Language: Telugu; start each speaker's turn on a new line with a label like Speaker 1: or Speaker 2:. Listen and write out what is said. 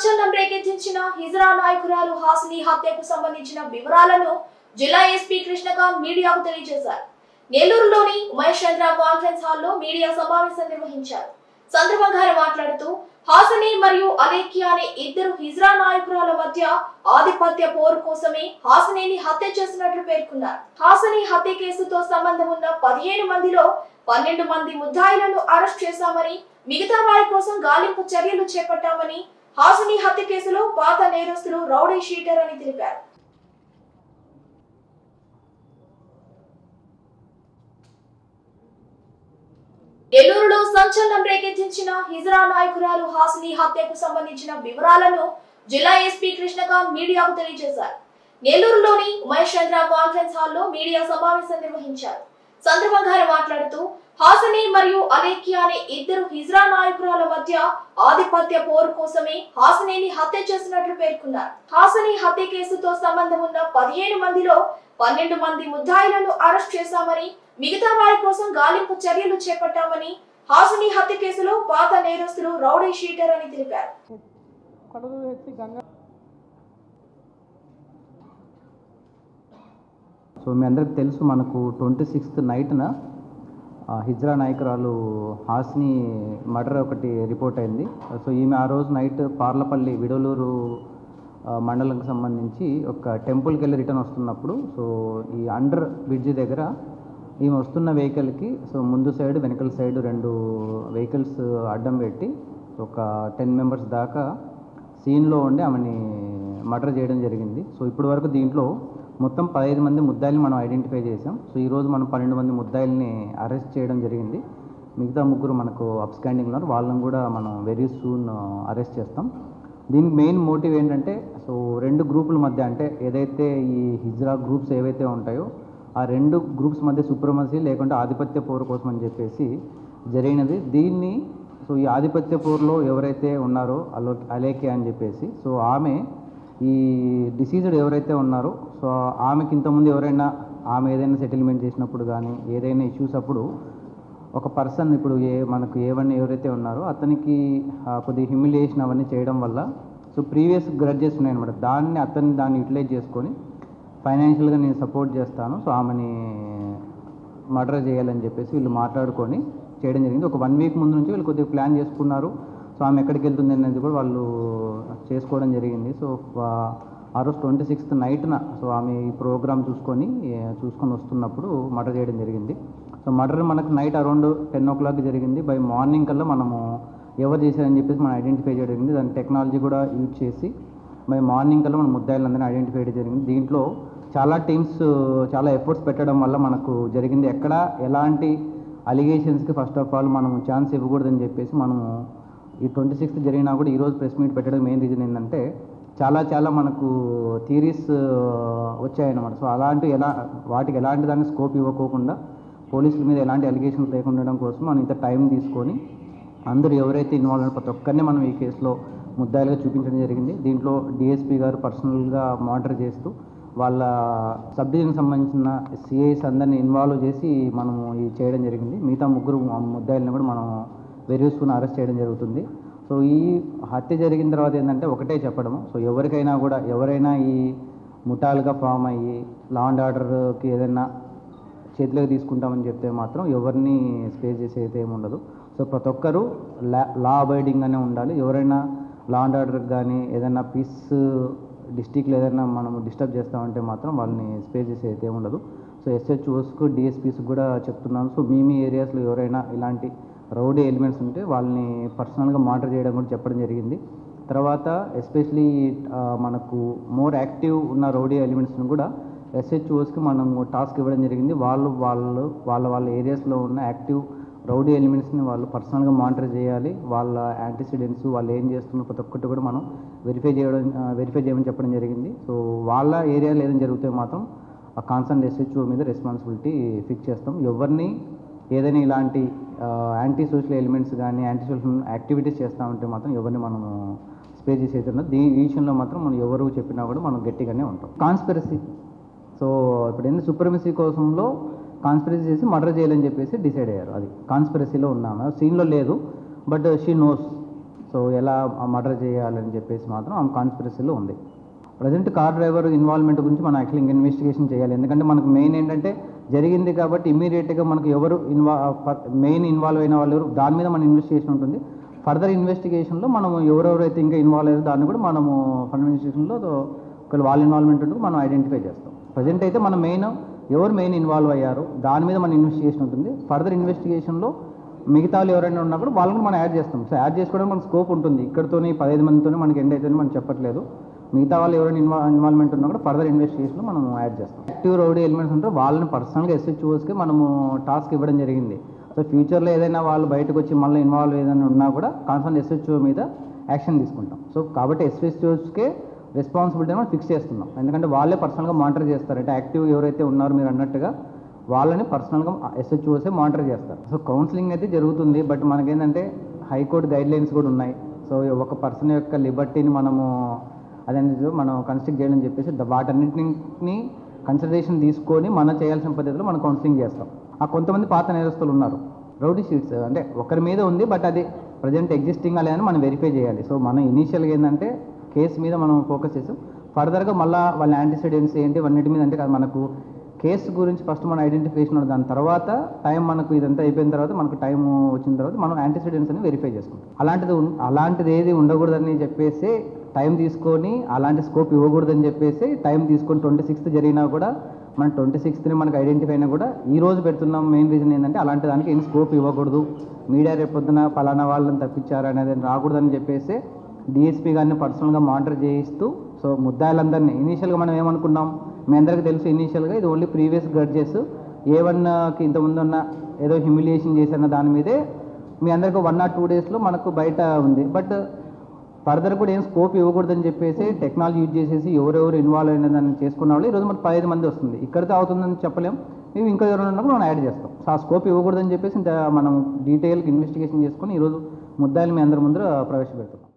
Speaker 1: సంచలనం రేకెత్తించిన హిజ్రా నాయకురాలు హాసిని హత్యకు సంబంధించిన వివరాలను జిల్లా ఎస్పీ కృష్ణకాంత్ మీడియాకు తెలియజేశారు. నెల్లూరులోని ఉమేష్ చంద్ర కాన్ఫరెన్స్ హాల్లో మీడియా సమావేశం నిర్వహించారు. సందర్భంగా మాట్లాడుతూ హాసని మరియు అలేఖ్య అనే ఇద్దరు హిజ్రా నాయకురాల మధ్య ఆధిపత్య పోరు కోసమే హాసనేని హత్య చేసినట్లు పేర్కొన్నారు. హాసని హత్య కేసుతో సంబంధం ఉన్న పదిహేను మందిలో పన్నెండు మంది ముద్దాయిలను అరెస్ట్ చేశామని మిగతా వారి కోసం గాలింపు చర్యలు చేపట్టామని హాసిని హత్య కేసులో పాత నేరస్తులు రౌడీ షీటర్ అని తెలిపారు. నెల్లూరులో సంచలనం రేకెత్తించిన హిజ్రా నాయకురాలు హాసిని హత్యకు సంబంధించిన వివరాలను జిల్లా ఎస్పీ కృష్ణకాంత్ మీడియాకు తెలియజేశారు. నెల్లూరులోని ఉమేష్ చంద్ర కాన్ఫరెన్స్ హాల్లో మీడియా సమావేశం నిర్వహించారు. సందర్భంగా మాట్లాడుతూ హాసని మరియు అలేఖ్య అనే ఇద్దరు హిజ్రా నాయకురాల మధ్య ఆధిపత్య పోరు కోసమే హాసనేని హత్య చేసినట్లు పేర్కొన్నారు. హాసని హత్య కేసుతో సంబంధం ఉన్న పదిహేను మందిలో పన్నెండు మంది ముద్దాయిలను అరెస్ట్ చేశామని మిగతా వారి కోసం గాలింపు చర్యలు చేపట్టామని హాసని హత్య కేసులో పాత నేరస్తులు రౌడీ షీటర్ అని తెలిపారు.
Speaker 2: సో మీ అందరికి తెలుసు మనకు ట్వంటీ సిక్స్త్ నైట్న హిజ్రా నాయకురాలు హాస్ని మర్డర్ ఒకటి రిపోర్ట్ అయింది. సో ఈమె ఆ రోజు నైట్ పార్లపల్లి విడలూరు మండలంకి సంబంధించి ఒక టెంపుల్కి వెళ్ళి రిటర్న్ వస్తున్నప్పుడు సో ఈ అండర్ బ్రిడ్జ్ దగ్గర ఈమె వస్తున్న వెహికల్కి సో ముందు సైడ్ వెనకల సైడ్ రెండు వెహికల్స్ అడ్డం పెట్టి ఒక టెన్ మెంబర్స్ దాకా సీన్లో ఉండి ఆమెని మర్డర్ చేయడం జరిగింది. సో ఇప్పటి వరకు దీంట్లో మొత్తం పదహైదు మంది ముద్దాయిల్ని మనం ఐడెంటిఫై చేసాం సో ఈరోజు మనం పన్నెండు మంది ముద్దాయిల్ని అరెస్ట్ చేయడం జరిగింది. మిగతా ముగ్గురు మనకు అప్స్టాండింగ్ ఉన్నారు. వాళ్ళని కూడా మనం వెరీ సూన్ అరెస్ట్ చేస్తాం. దీనికి మెయిన్ మోటివ్ ఏంటంటే సో రెండు గ్రూపుల మధ్య అంటే ఏదైతే ఈ హిజ్రా గ్రూప్స్ ఏవైతే ఉంటాయో ఆ రెండు గ్రూప్స్ మధ్య సుప్రమసీ లేకుంటే ఆధిపత్య పోరు కోసం అని చెప్పేసి జరిగినది. దీన్ని సో ఈ ఆధిపత్య పోరులో ఎవరైతే ఉన్నారో అలో అలేకే అని చెప్పేసి సో ఆమె ఈ డిసీజ్డ్ ఎవరైతే ఉన్నారో సో ఆమెకి ఇంతకుముందు ఎవరైనా ఆమె ఏదైనా సెటిల్మెంట్ చేసినప్పుడు కానీ ఏదైనా ఇష్యూస్ అప్పుడు ఒక పర్సన్ ఇప్పుడు ఏ మనకు ఏవన్నీ ఎవరైతే ఉన్నారో అతనికి కొద్ది కొద్దిగా హ్యూమిలియేషన్ అవన్నీ చేయడం వల్ల సో ప్రీవియస్ గ్రడ్జెస్ ఉన్నాయన్నమాట దాన్ని అతన్ని దాన్ని యూటిలైజ్ చేసుకొని ఫైనాన్షియల్గా నేను సపోర్ట్ చేస్తాను సో ఆమెని మర్డర్ చేయాలని చెప్పేసి వీళ్ళు మాట్లాడుకొని చేయడం జరిగింది. ఒక వన్ వీక్ ముందు నుంచి వీళ్ళు కొద్దిగా ప్లాన్ చేసుకున్నారు. సో ఆమె ఎక్కడికి వెళ్తుంది అనేది కూడా వాళ్ళు చేసుకోవడం జరిగింది. సో ఆ రోజు ట్వంటీ సిక్స్త్ నైట్న సో ఆమె ఈ ప్రోగ్రామ్ చూసుకొని చూసుకొని వస్తున్నప్పుడు మర్డర్ చేయడం జరిగింది. సో మర్డర్ మనకు night around ten o'clock జరిగింది. బై మార్నింగ్ కల్లా మనము ఎవరు చేశారని చెప్పేసి మనం ఐడెంటిఫై చేయడం జరిగింది. దాని టెక్నాలజీ కూడా యూజ్ చేసి బై మార్నింగ్ కల్లా మనం ముద్దాయిలందరినీ ఐడెంటిఫై చేయడం జరిగింది. దీంట్లో చాలా టీమ్స్ చాలా ఎఫర్ట్స్ పెట్టడం వల్ల మనకు జరిగింది. ఎక్కడ ఎలాంటి అలిగేషన్స్కి ఫస్ట్ ఆఫ్ ఆల్ మనం ఛాన్స్ ఇవ్వకూడదని చెప్పేసి మనము ఈ ట్వంటీ సిక్స్త్ జరిగినా కూడా ఈరోజు ప్రెస్ మీట్ పెట్టడం మెయిన్ రీజన్ ఏంటంటే చాలా చాలా మనకు థీరీస్ వచ్చాయన్నమాట. సో అలాంటి ఎలా వాటికి ఎలాంటి దానికి స్కోప్ ఇవ్వకోకుండా పోలీసుల మీద ఎలాంటి అలిగేషన్స్ లేకుండా ఉండడం కోసం మనం ఇంత టైం తీసుకొని అందరూ ఎవరైతే ఇన్వాల్వ్ అయిన ప్రతి ఒక్కరిని మనం ఈ కేసులో ముద్దాయిలుగా చూపించడం జరిగింది. దీంట్లో డిఎస్పీ గారు పర్సనల్గా మానిటర్ చేస్తూ వాళ్ళ సబ్ డివిజన్కి సంబంధించిన సిఐస్ అందరిని ఇన్వాల్వ్ చేసి మనము ఇది చేయడం జరిగింది. మిగతా ముగ్గురు ముద్దాయిలను కూడా మనం వెరియూస్కుని అరెస్ట్ చేయడం జరుగుతుంది. సో ఈ హత్య జరిగిన తర్వాత ఏంటంటే ఒకటే చెప్పడము. సో ఎవరికైనా కూడా ఎవరైనా ఈ ముఠాలుగా ఫామ్ అయ్యి లా అండ్ ఆర్డర్కి ఏదైనా చేతిలోకి తీసుకుంటామని చెప్తే మాత్రం ఎవరిని స్పేస్ చేసే అయితే ఏమి ఉండదు. సో ప్రతి ఒక్కరూ లా లా అబైడింగ్ అనే ఉండాలి. ఎవరైనా లా అండ్ ఆర్డర్కి కానీ ఏదైనా పీస్ డిస్టిక్లో ఏదైనా మనం డిస్టర్బ్ చేస్తామంటే మాత్రం వాళ్ళని స్పేస్ చేసే అయితే ఏమి ఉండదు. సో ఎస్హెచ్ఓస్కు డిఎస్పీస్కి కూడా చెప్తున్నాను. సో మీ మీ ఏరియాస్లో ఎవరైనా ఇలాంటి రౌడీ ఎలిమెంట్స్ ఉంటే వాళ్ళని పర్సనల్గా మానిటర్ చేయడం కూడా చెప్పడం జరిగింది. తర్వాత ఎస్పెషలీ మనకు మోర్ యాక్టివ్ ఉన్న రౌడీ ఎలిమెంట్స్ని కూడా ఎస్హెచ్ఓస్కి మనం టాస్క్ ఇవ్వడం జరిగింది. వాళ్ళు వాళ్ళు వాళ్ళ వాళ్ళ ఏరియాస్లో ఉన్న యాక్టివ్ రౌడీ ఎలిమెంట్స్ని వాళ్ళు పర్సనల్గా మానిటర్ చేయాలి. వాళ్ళ యాంటీసిడెంట్స్ వాళ్ళు ఏం చేస్తున్నారు ప్రతి ఒక్కటి కూడా మనం వెరిఫై చేయడం వెరిఫై చేయమని చెప్పడం జరిగింది. సో వాళ్ళ ఏరియాలో ఏదైనా జరిగితే మాత్రం ఆ కాన్సర్న్ ఎస్హెచ్ఓ మీద రెస్పాన్సిబిలిటీ ఫిక్స్ చేస్తాం. ఎవరిని ఏదైనా ఇలాంటి యాంటీ సోషల్ ఎలిమెంట్స్ కానీ యాంటీ సోషల్ యాక్టివిటీస్ చేస్తామంటే మాత్రం ఎవరిని మనము స్పే చేసేది దీని విషయంలో మాత్రం మనం ఎవరు చెప్పినా కూడా మనం గట్టిగానే ఉంటాం. కాన్స్పిరసీ సో ఇప్పుడు ఏంటి సుప్రమసీ కోసంలో కాన్స్పిరసీ చేసి మర్డర్ చేయాలని చెప్పేసి డిసైడ్ అయ్యారు. అది కాన్స్పిరసీలో ఉన్నాము సీన్లో లేదు బట్ షీ నోస్ సో ఎలా మర్డర్ చేయాలని చెప్పేసి మాత్రం ఆమె కాన్స్పిరసీలో ఉంది. ప్రజెంట్ కార్ డ్రైవర్ ఇన్వాల్వ్మెంట్ గురించి మనం యాక్చువల్లీ ఇంకా ఇన్వెస్టిగేషన్ చేయాలి. ఎందుకంటే మనకు మెయిన్ ఏంటంటే జరిగింది కాబట్టి ఇమీడియట్గా మనకు ఎవరు ఇన్వా మెయిన్ ఇన్వాల్వ్ అయిన వాళ్ళు దాని మీద మన ఇన్వెస్టిగేషన్ ఉంటుంది. ఫర్దర్ ఇన్వెస్టిగేషన్లో మనం ఎవరెవరైతే ఇంకా ఇన్వాల్వ్ అయ్యారో దాన్ని కూడా మనము ఫండ్ ఇన్వెస్టిగేషన్లో ఒకవేళ వాళ్ళ ఇన్వాల్వ్మెంట్ ఉంటుంది మనం ఐడెంటిఫై చేస్తాం. ప్రజెంట్ అయితే మనం మెయిన్ ఎవరు మెయిన్ ఇన్వాల్వ్ అయ్యారు దాని మీద మన ఇన్వెస్టిగేషన్ ఉంటుంది. ఫర్దర్ ఇన్వెస్టిగేషన్లో మిగతా వాళ్ళు ఎవరైనా ఉన్నప్పుడు కూడా వాళ్ళని మనం యాడ్ చేస్తాం. సో యాడ్ చేసుకోవడానికి మనకు స్కోప్ ఉంటుంది. ఇక్కడతోనే పదహైదు మందితోనే మనకి ఎండ్ అవుతుందని మనం చెప్పట్లేదు. మిగతా వాళ్ళు ఎవరైనా ఇన్వా ఇన్వాల్వ్మెంట్ ఉన్నా కూడా ఫర్దర్ ఇన్వెస్టిగేషన్లో మనం యాడ్ చేస్తాం. యాక్టివ్ రౌడీ ఎలిమెంట్స్ ఉంటే వాళ్ళని పర్సనల్గా ఎస్హెచ్ఓస్కి మనము టాస్క్ ఇవ్వడం జరిగింది. సో ఫ్యూచర్లో ఏదైనా వాళ్ళు బయటకు వచ్చి మళ్ళీ ఇన్వాల్వ్ ఏదైనా ఉన్నా కూడా కాన్సర్న్ ఎస్హెచ్ఓ మీద యాక్షన్ తీసుకుంటాం. సో కాబట్టి ఎస్హెచ్ఓస్కే రెస్పాన్సిబిలిటీ మనం ఫిక్స్ చేస్తున్నాం. ఎందుకంటే వాళ్ళే పర్సనల్గా మానిటర్ చేస్తారు. అంటే యాక్టివ్ ఎవరైతే ఉన్నారో మీరు అన్నట్టుగా వాళ్ళని పర్సనల్గా ఎస్హెచ్ఓసే మానిటర్ చేస్తారు. సో కౌన్సిలింగ్ అయితే జరుగుతుంది. బట్ మనకేంటంటే హైకోర్టు గైడ్ లైన్స్ కూడా ఉన్నాయి. సో ఒక పర్సన్ యొక్క లిబర్టీని మనము అదనేది మనం కన్స్ట్రక్ట్ చేయాలని చెప్పేసి వాటన్నింటిని కన్సిడరేషన్ తీసుకొని మనం చేయాల్సిన పద్ధతిలో మనం కౌన్సిలింగ్ చేస్తాం. ఆ కొంతమంది పాత నేరస్తులు ఉన్నారు. రౌడీ షీట్స్ అంటే ఒకరి మీద ఉంది బట్ అది ప్రజెంట్ ఎగ్జిస్టింగ్ లేదని మనం వెరిఫై చేయాలి. సో మనం ఇనీషియల్గా ఏంటంటే కేసు మీద మనం ఫోకస్ చేసాం. ఫర్దర్గా మళ్ళీ వాళ్ళ యాంటీసిడెంట్స్ ఏంటి అన్నిటి మీద అంటే మనకు కేసు గురించి ఫస్ట్ మనం ఐడెంటిఫికేషన్ ఉంది దాని తర్వాత టైం మనకు ఇదంతా అయిపోయిన తర్వాత మనకు టైం వచ్చిన తర్వాత మనం యాంటీసిడెంట్స్ అని వెరిఫై చేసుకుంటాం. అలాంటిది అలాంటిది ఏది ఉండకూడదని చెప్పేసి టైం తీసుకొని అలాంటి స్కోప్ ఇవ్వకూడదని చెప్పేసి టైం తీసుకొని ట్వంటీ సిక్స్త్ జరిగినా కూడా మన ట్వంటీ సిక్స్త్ని మనకు ఐడెంటిఫై అయినా కూడా ఈ రోజు పెడుతున్నాం. మెయిన్ రీజన్ ఏంటంటే అలాంటి దానికి ఏం స్కోప్ ఇవ్వకూడదు. మీడియా రేపు పొద్దున వాళ్ళని తప్పించారు అనేది రాకూడదని చెప్పేసి డిఎస్పీ గారిని పర్సనల్గా మానిటర్ చేయిస్తూ సో ముద్దాయిలందరినీ ఇనీషియల్గా మనం ఏమనుకున్నాం? మీ అందరికీ తెలుసు ఇనీషియల్గా ఇది ఓన్లీ ప్రీవియస్ గడ్జెస్ ఏ వన్కి ఇంతకుముందు ఉన్న ఏదో హ్యూమిలియేషన్ చేసిన దాని మీదే మీ అందరికీ వన్ ఆర్ టూ డేస్లో మనకు బయట ఉంది. బట్ ఫర్దర్ కూడా ఏం స్కోప్ ఇవ్వకూడదని చెప్పేసి టెక్నాలజీ యూజ్ చేసేసి ఎవరెవరు ఇన్వాల్వ్ అయిన దాన్ని చేసుకున్న వాళ్ళు ఈరోజు మనకు పదిహేను మంది వస్తుంది. ఇక్కడితో అవుతుందని చెప్పలేం. మేము ఇంకా ఎవరైనా ఉన్నప్పుడు మనం యాడ్ చేస్తాం. ఆ స్కోప్ ఇవ్వకూడదని చెప్పేసి మనం డీటెయిల్గా ఇన్వెస్టిగేషన్ చేసుకుని ఈరోజు ముద్దాయిలు మీ అందరి ముందర ప్రవేశపెడతాం